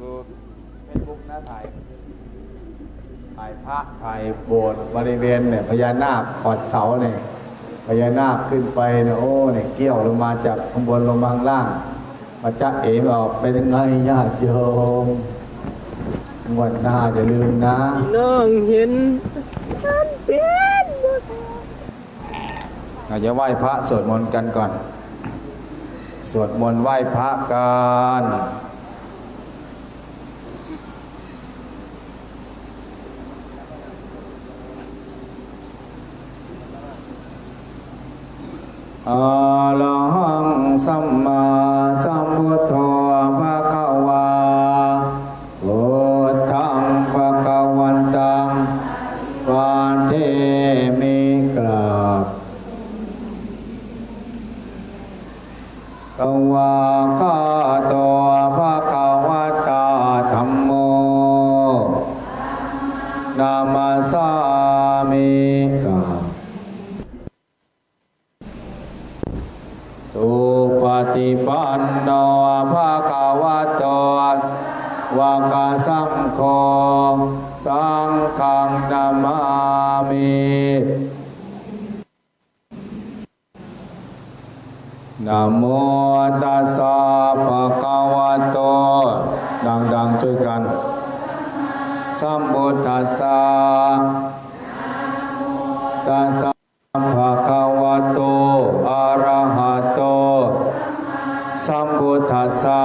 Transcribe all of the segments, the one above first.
นะถ่ายถ่ายพระถ่ายโบสถ์บริเวณเนี่ยพญานาคขอดเสาเนี่ยพญานาคขึ้นไปเนี่ยโอ้เนี่ยเกี้ยวลงมาจากข้างบนลงมาข้างล่างมาจะเอ๋มออกไปยังไงญาติโยมงวดหน้าอย่าลืมนะน้องเห็นท่านเป็นเราจะไหว้พระสวดมนต์กันก่อน สวดมนต์ไหว้พระกัน อะระหังสัมมาสัมพุทโธภะ งฆังนามามินะโมตัสสะภะคะวะโต ดังๆช่วยกัน สัมพุทธัสสะตัสสะภะคะวะโต อะระหะโต สัมพุทธัสสะ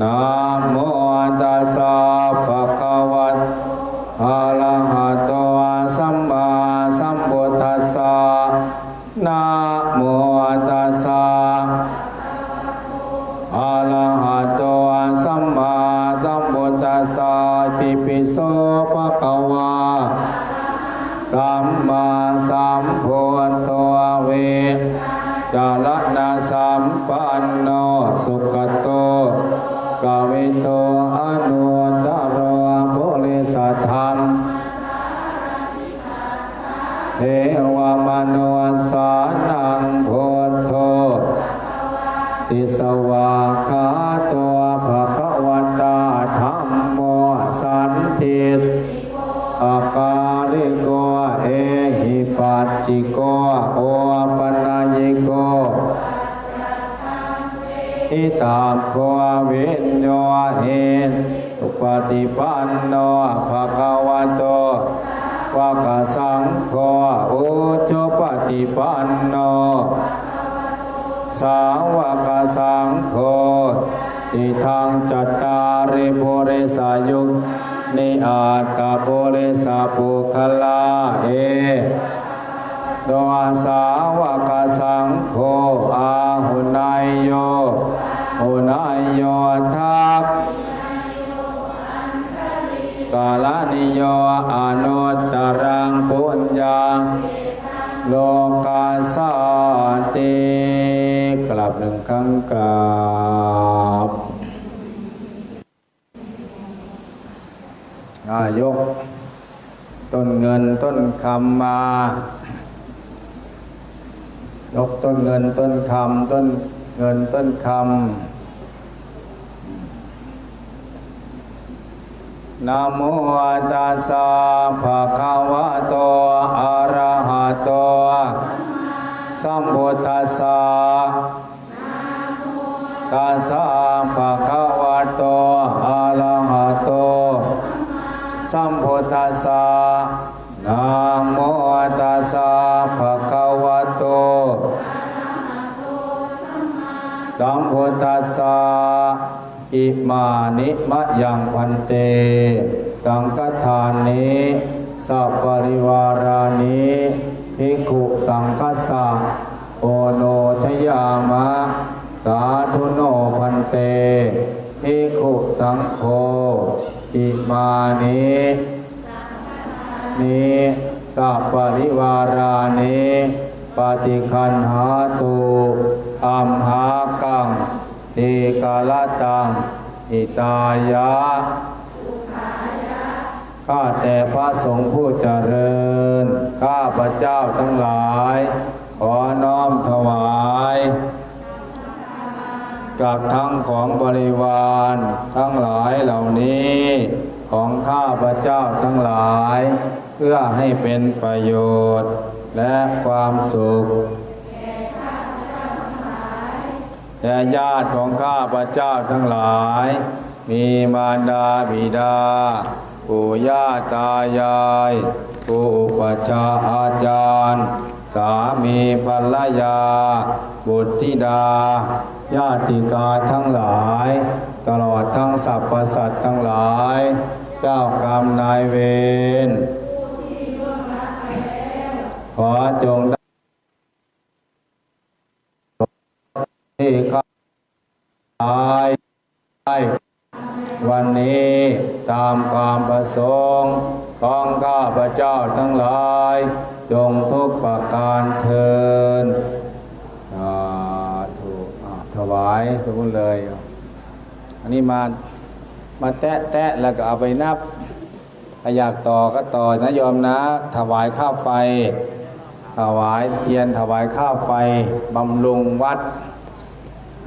นะ อะระหะโตสัมมาสัมพุทธัสสะติปิโสภะคะวาสัมมาสัมพุทโธเวจารณะสัมปันโนสุขโตกาวิโตอนุตตรโพลิสัทธังเทวมโนสานังโธ ติสวาคาตัวภะคะวันตาธรรมโมสันทิตอาการิโกเอหิปัจจิโกโอปัญญิโกอิตาโควิญโยเหตอุปฏิปันโนภะคะวะโตวากสังโฆอุจุปฏิปันโน สาวกสังโฆอิทังจัตตาริปุริสายุกนิอาตกาปุริสาปุคลาเอโดสาวกสังโฆอาหุนายโยหุนายโยทักกาลนิโยอนุตตรังปุญญาโลกาสาติ ลับหนึ่งครั้งกราบยก ต้นเงินต้นคำมายกต้นเงินต้นคำต้นเงินต้นคำนะโมตัสสะภะคะวะโตอะระหะโต สัมพุทธัสสะตัสสะภะคะวะโตอะระหะโต สัมพุทธัสสะนะโมตัสสะภะคะวะโตสัมพุทธัสสะอิมานิมะยังพันเต สังฆทานนิสัพปริวารานิ ภิกขุสังฆสะโอโนชยามะ สาธุโนพันเตภิกขุสังโฆอิมานินิสัพปริวารานิปฏิคันหาตุอัมหากังเอกาลตังอิตายะข้าแต่พระสงฆ์ผู้เจริญ ข้าพระเจ้าทั้งหลาย ขอน้อมถวาย กับทั้งของบริวารทั้งหลายเหล่านี้ ของข้าพเจ้าทั้งหลาย เพื่อให้เป็นประโยชน์ และความสุขแด่ญาติของข้าพเจ้าทั้งหลาย มีมารดาบิดา ปู่ย่าตายาย ผู้อุปชาอาจารย์ สามีภรรยา บุตรธิดา ญาติกาทั้งหลาย ตลอดทั้งสรรพสัตว์ทั้งหลาย เจ้ากรรมนายเวรขอจงได้ที่ข้าตายได้วันนี้ตามความประสงค์ ของข้าพเจ้าทั้งหลาย จงทุกประการเทินสาธุถวายทุกคนเลย อันนี้มามาแตะแตะแล้วก็เอาไปนับถ้าอยากต่อก็ต่อนะโยมนะ ถวายข้าวไฟ ถวายเทียนถวายข้าวไฟบำรุงวัด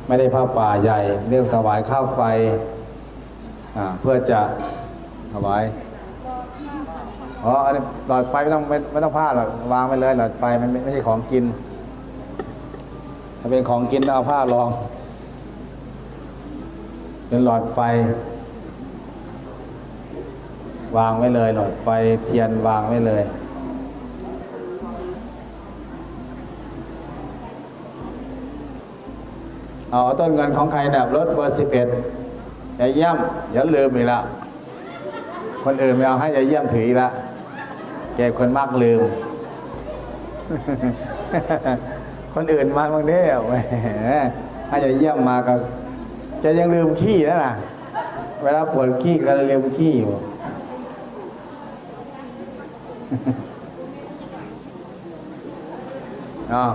ไม่ได้ผ้าป่าใหญ่ เรียกถวายข้าวไฟเพื่อจะถวาย อ๋ออันนี้หลอดไฟไม่ต้องไม่ไม่ต้องผ้าหรอกวางไปเลย หลอดไฟมันไม่ไม่ใช่ของกิน ถ้าเป็นของกินต้องเอาผ้ารอง เป็นหลอดไฟ วางไว้เลย หลอดไฟเทียนวางไว้เลยเอาต้นเงินของใครเนี่ยรถเบอร์สิบเอ็ดอย่าเยี่ยมอย่าลืมอีกละคนอื่นไม่เอาให้อย่าเยี่ยมถืออีกละ แกคนมากลืม คนอื่นมาบางเด้อแมถ้าจะเยี่ยมมาก็ จะยังลืมขี้นะน่ะ เวลาปวดขี้ก็ลืมขี้อยู่อ้า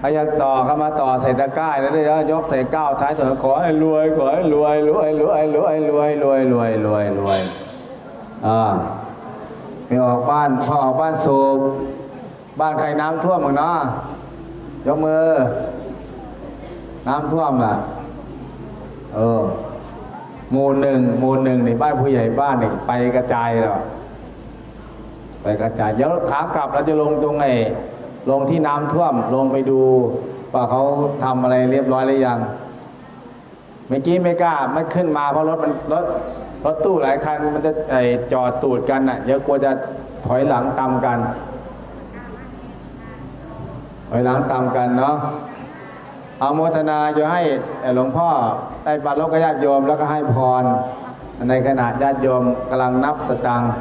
ถ้าอยากต่อก็มาต่อใส่ตะกร้าแล้วเดี๋ยวยกใส่ก้าวท้ายตัวขอให้รวยขอให้รวยรวยรวยรวยรวยรวยรวยรวยรวยอ่าไม่ออกบ้านพอออกบ้านสูบบ้านใครน้ำท่วมมั้งเนาะยกมือ น้ำท่วมอะเออหมู่หนึ่งหมู่หนึ่งนี่บ้านผู้ใหญ่บ้านนี่ไปกระจายแล้วไปกระจายเดี๋ยวขากลับเราจะลงตรงไหน ลงที่น้ำท่วมลงไปดูว่าเขาทำอะไรเรียบร้อยหรือยัง เมื่อกี้ไม่กล้าไม่ขึ้นมาเพราะรถมันรถรถตู้หลายคันมันจะจอดตูดกันอะเดี๋ยวกลัวจะถอยหลังตามกันถอยหลังตามกันเนาะเอาโมทนาจะให้หลวงพ่อได้บรรลุกับญาติโยมแล้วก็ให้พร ในขณะญาติโยมกำลังนับสตังค์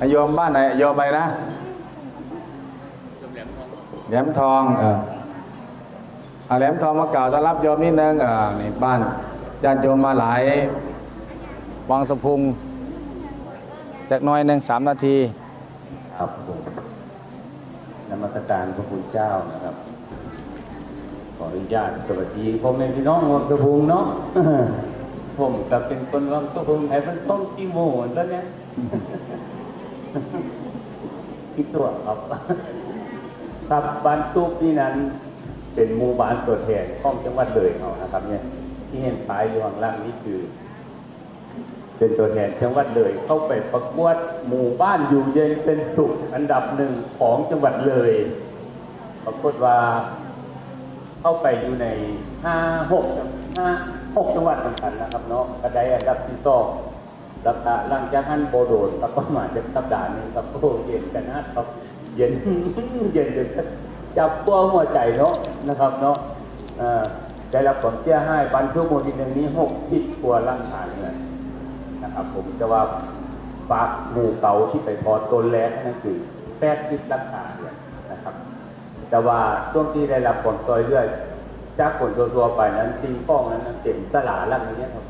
อะโยมบ้านไหนยมอะไรนะแหลมทองเออเอาแหลมทองมากล่าวต้อนรับโยมนิดนึงเออนี่บ้านญาติโยมมาหลายวังสะพุงจากน้อยหนึ่งสามนาทีครับผมนมัสการพระคุณเจ้านะครับ ขออนุญาตสวัสดีพ่อแม่พี่น้องวังสะพุงเนาะผมกับเป็นคนวังสะพุงไอ้มันต้องกี่โมงแล้วเนี่ย คิดตัวครับ ครับบ้านซุปนี่นั้น เป็นหมู่บ้านตัวแทนของจังหวัดเลยเขานะครับ เนี่ย ที่เห็นป้ายอยู่ข้างล่างนี่คือ เป็นตัวแทนจังหวัดเลย เข้าไปประกวดหมู่บ้านอยู่เย็นเป็นสุข อันดับหนึ่งของจังหวัดเลยปรากฏว่า เข้าไปอยู่ในห้าหกห้าหกจังหวัดสำคัญนะครับ เนาะกระไดอันดับที่สอง แล้วก็หลังจากนั้นโบโดดสักประมาณจะสัปดาห์นึงครับโอ้เย็นกันนะครับเย็นเย็นจนจับตัวหัวใจเนาะนะครับเนาะได้รับความเสียหายบันทุกโมทีหนึ่งนี้หกสิบกว่าร่างกายเลยนะครับ ผมจะว่าฝากหมู่เก่าที่ไปพอต้นแรกนั่นคือแปดสิบราคาเนี่ยนะครับ แต่ว่าช่วงที่ได้รับผลซอยเรื่อยจากผลตัวๆไปนั้นสิ่งของนั้นเต็มตลาดล่างนี้ครับ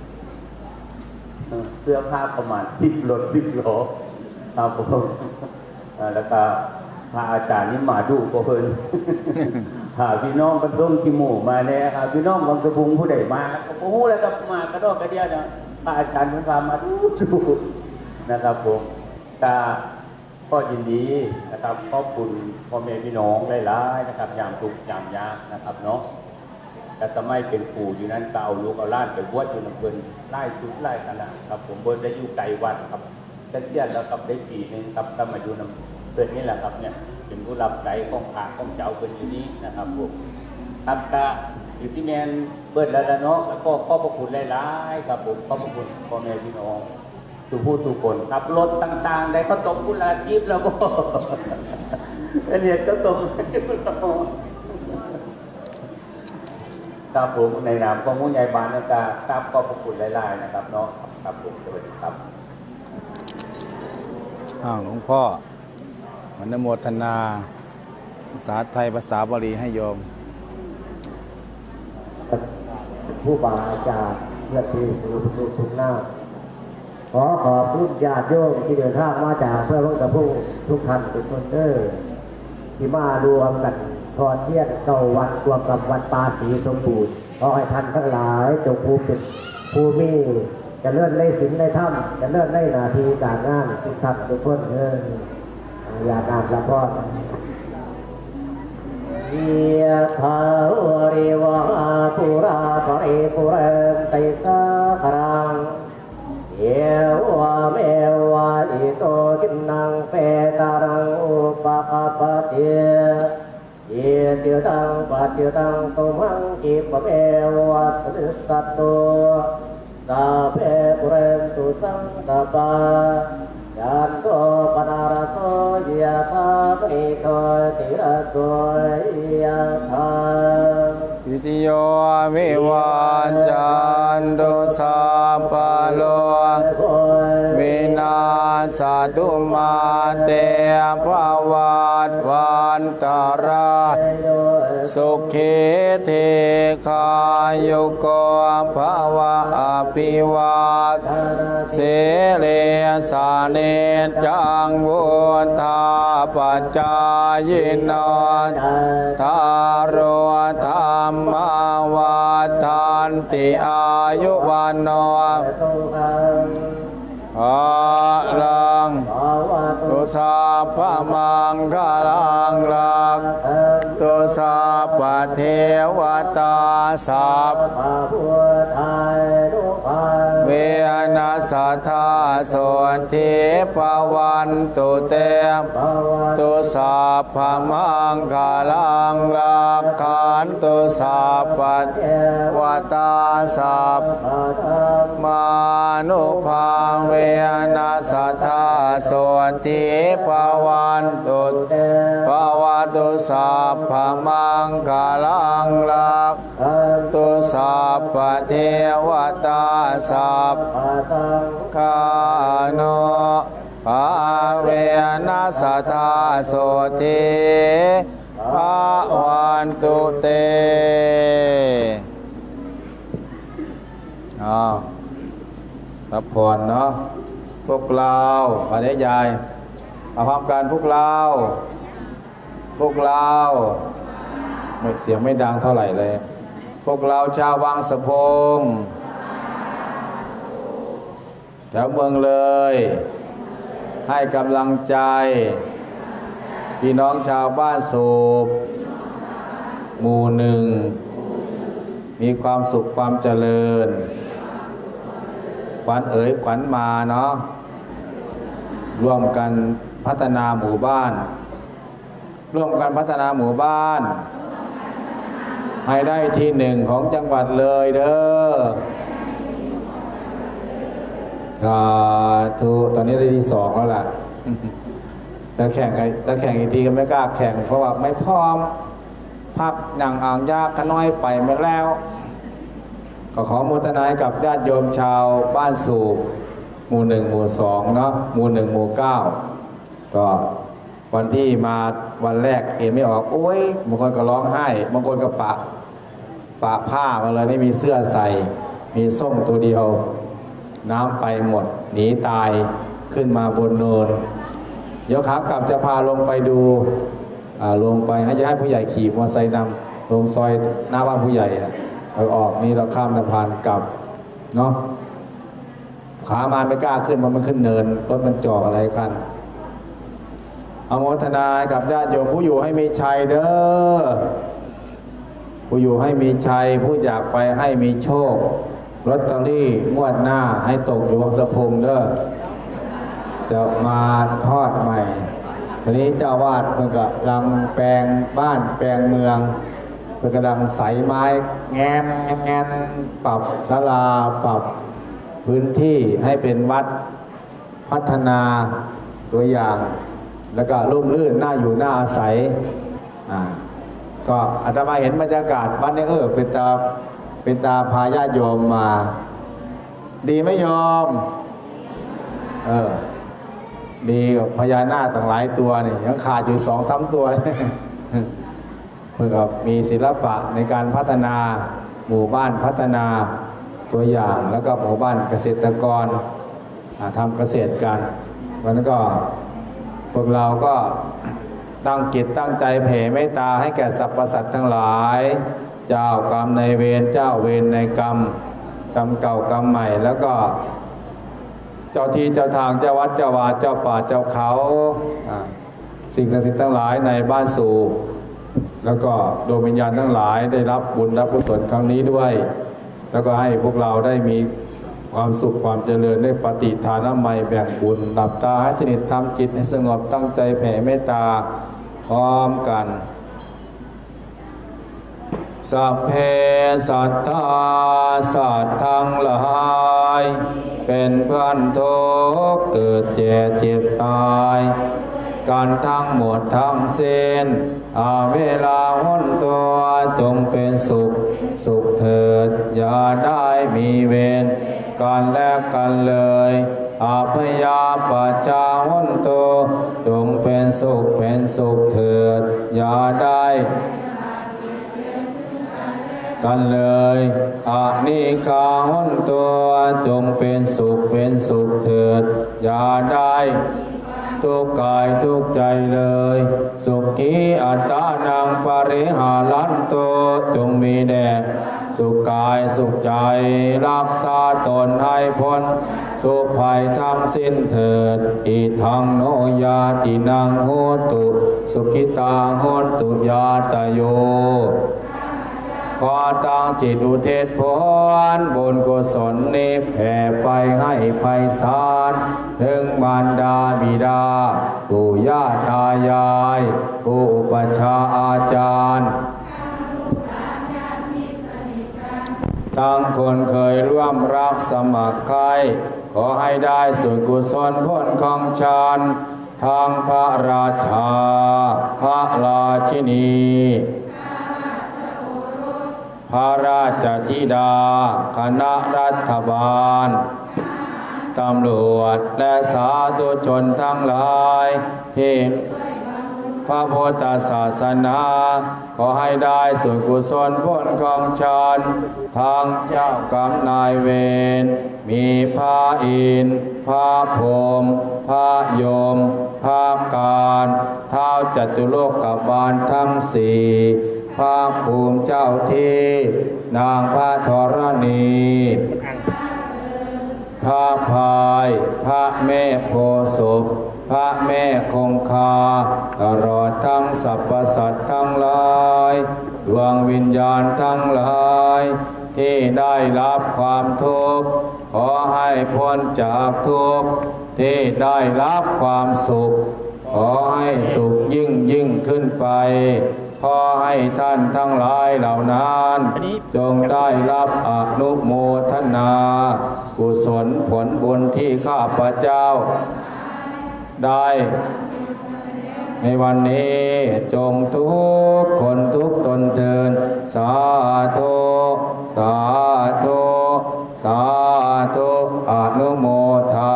เสื้อผ้าประมาณสิบรถสิบโลครับผมแล้วก็พระอาจารย์นี่มาดูก็เพิ่นหาพี่น้องกันร่มที่หมูมาเนี่ยหาพี่น้องบางสะพุงผู้ใดมาโอ้โหแล้วก็มากระโดอกระเดียนะพระอาจารย์เพิ่นพามาดูดูนะครับผมตาก็ยินดีนะครับขอบคุณพ่อแม่พี่น้องหลายๆนะครับยามทุกยามยากนะครับเนาะ แต่สมัยเป็นปู่อยู่นั้นก็เอาลูกเอาล้านไปบวชอยู่ในเพิ่นไล่ชุดไล่ขนาดครับผมเบินได้อยู่ไกลวัดครับแต่เสียแล้วกับได้ปีหนึ่งครับก็มาอยู่นำเพิ่นนี่แหละครับเนี่ยเป็นผู้รับใจของพระของเจ้าเพิ่นอยู่นี้นะครับผมครับก็อยู่ที่แมนเบิดแล้วเนาะแล้วก็ขอบพระคุณหลายๆครับผมขอบพระคุณพ่อแม่พี่น้องทุกผู้ทุกคนครับรถต่างๆได้ก็ตกกุลาจีบแล้วก็อันนี้ก็ตก ครับผมในนามของผู้ใหญ่บ้านนะครับครับขอบพระคุณหลายๆนะครับเนาะครับผมสวัสดีครับอ้าวหลวงพ่อมันโมทนาภาษาไทยภาษาบาลีให้โยม ผู้บาอาจารย์เพื่อที่สุขสุขทุกหน้า ขอขอบคุณญาติโยมที่เดินทางมาจากเพื่อพวกกับผู้ทุกท่านทุกคนเด้อที่มารวมกัน ทอดเทียนเก้าวัดรวมกับวัดปาศรีสมบูรณ์ขอให้ท่านทั้งหลายจงภูมิภูมิจะเลื่อนในสิ่งในถ้ำจะเลื่อนในหนาทีการงานทุกท่านทุกคนเด้ออย่านามละพรยะถาวริวะปุราปริปุเรนติสาครังเยวะเมวะอิโตจินังเปตารังอุปกปปติ เยติตังปัจจิตังตุมังกิปะเมวะสติสัตโตาเพปุเรนตุสังกปายันโตปนารโสยะธาปนิโตติระโสยะธาอิติโยวิวันจันตุสัพ นาสตุมาเตภวัตวันตรายสุขเทคายุโกภาวะอภิวัตเสเลสาเนจังวุธาปัจจายโนทารโรธรรมวัฏันติอายุวันโน อาลังตุสาพะมังคลังลักตุสาปเทวตาสัพ เวนัสสัทธาโสทิปวันตุเตมตุสัพพมังคาลังรักขันตุสัพพวตาสัพมานุภาเวนัสสัทธาโสติปวันตุปว ตุสัพพะมังคาลังรักตุสัพพะเทวตาสัพคาโนภาเวนัสสัทธาโสติภาวันตุเตอ้าวรับพรเนาะพวกเราพระเดชยายมาพร้อมกันพวกเรา พวกเราไม่เสียงไม่ดังเท่าไหร่เลย พวกเราชาววังสะพงแถวเมืองเลย ให้กำลังใจ พี่น้องชาวบ้านสูบหมู่หนึ่ง มีความสุขความเจริญ ขวัญเอ๋ยขวัญมาเนาะร่วมกันพัฒนาหมู่บ้าน ร่วมกันพัฒนาหมู่บ้าน ให้ได้ที่หนึ่งของจังหวัดเลยเด้อสาธุตอนนี้ได้ที่สองแล้วล่ะจะแข่งไงจะแข่งอีกทีก็ไม่กล้าแข่งเพราะว่าไม่พร้อมพับหนังอ่างยากขน้อยไปไม่แล้ว ก็ขอโมทนาให้กับญาติโยมชาวบ้านสูบหมู่หนึ่งหมู่สองเนาะหมู่หนึ่งหมู่เก้าก็ วันที่มาวันแรกเห็นไม่ออก โอ้ยบางคนก็ร้องไห้บางคนก็ปะปะผ้ามาเลยไม่มีเสื้อใส่ มีส้มตัวเดียว น้ำไปหมด หนีตายขึ้นมาบนเนินเดี๋ยวขากลับจะพาลงไปดูอ่าลงไปให้ให้ผู้ใหญ่ขี่มอเตอร์ไซค์นำลงซอยหน้าบ้านผู้ใหญ่นะเราออกนี่เราข้ามสะพานกลับเนาะขามาไม่กล้าขึ้นเพราะมันขึ้นเนินรถมันจอกอะไรกัน อโมทนากับญาติโยมผู้อยู่ให้มีชัยเด้อผู้อยู่ให้มีชัย ผู้อยากไปให้มีโชคลอตเตอรี่งวดหน้าให้ตกอยู่วังสะพุงเด้อจะมาทอดใหม่ทีนี้เจ้าวาดมันก็กำลังแปลงบ้านแปลงเมืองเพิ่นกำลังใสไม้แงมแงมปรับศาลาปรับพื้นที่ให้เป็นวัดพัฒนาตัวอย่าง แล้วก็ร่มรื่นน่าอยู่น่าอาศัยอ่าก็อาตมาเห็นบรรยากาศวัดนี้เออเป็นตาเป็นตาพาญาติโยมมา ดีไมโยอมเออดีกว่าพญานาคต่างหลายตัวนี่ยังขาดอยู่สองสามตัวเพื่อกับมีศิลปะในการพัฒนาหมู่บ้านพัฒนาตัวอย่างแล้วก็หมู่บ้านเกษตรกรทำเกษตรกันวันนั้นก็ พวกเราก็ตั้งจิตตั้งใจแผ่เมตตาให้แก่สรรพสัตว์ทั้งหลาย เจ้ากรรมในเวรเจ้าเวรในกรรม กรรมเก่ากรรมใหม่แล้วก็ เจ้าที่เจ้าทางเจ้าวัดเจ้าวาเจ้าป่าเจ้าเขาอ่าสิ่งศักดิ์สิทธิ์ทั้งหลายในบ้านสู่ แล้วก็ดวงวิญญาณทั้งหลายได้รับบุญรับกุศลครั้งนี้ด้วย แล้วก็ให้พวกเราได้มี ความสุขความเจริญได้ปฏิทานะใหม่แบ่งบุญหลับตาให้สนิททำจิตให้สงบตั้งใจแผ่เมตตาพร้อมกันสัพเพสัตตาสัตว์ทั้งหลาย เป็นเพื่อนทุกเกิดเจ็บเจ็บตายการทั้งหมดทั้งเส้นอาเวลาหุนตัวจงเป็นสุข สุขเถิด อย่าได้มีเวร กันและกันเลยอาพยาปัจจาหุนตัวจงเป็นสุขเป็นสุขเถิด อย่าได้กันเลยอานิกาหุนตัวจงเป็นสุขเป็นสุขเถิด อย่าได้ทุกกายทุกใจเลย สุขีอัตตานังปริหารันโตจงมีแด่ สุขกายสุขใจ รักษาตนให้พ้น ทุกภัยทั้งสิ้นเถิดอีทังโนยาตินังโหตุ สุขิตาโหตุยาตโยขอตั้งจิตอุเทศพรบุญกุศลนี้แผ่ไปให้ไพศาลถึงบรรดาบิดาปู่ย่าตายายผู้อุปชาอาจารย์ ทั้งคนเคยร่วมรักสมัครใครขอให้ได้ส่วนกุศลพ้นของฌานทางพระราชา พระราชินี พระราชธิดา คณะรัฐบาล ตำรวจและสาธุชนทั้งหลายที่ พระพุทธศาสนา ขอให้ได้ส่วนกุศลพ้นของชานทางเจ้ากรรมนายเวร มีพระอินทร์พระพรมพระยมพระการเท้าจัตุโลกบาลทั้งสี่พระภูมิเจ้าที่ นางพระธรณีพระพาย พระแม่โพศพ พระแม่คงคา ตลอดทั้งสรรพสัตว์ทั้งหลาย ดวงวิญญาณทั้งหลาย ที่ได้รับความทุกข์ ขอให้พ้นจากทุกข์ ที่ได้รับความสุข ขอให้สุขยิ่งยิ่งขึ้นไปขอให้ท่านทั้งหลายเหล่านั้น จงได้รับอนุโมทนา กุศลผลบุญที่ข้าพเจ้า ได้ ในวันนี้จงทุกคนทุกตนเทิน สาธุสาธุสาธุอนุโมทา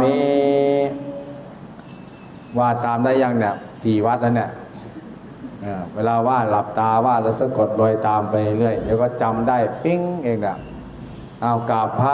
มิว่าตามได้ยังเนี่ยสี่วัดแล้วเนี่ยเวลาว่าหลับตาว่าแล้วสะกดรอยตามไปเรื่อยเดี๋ยวก็จำได้ปิ้งเองเนี่ยเอากราบพระ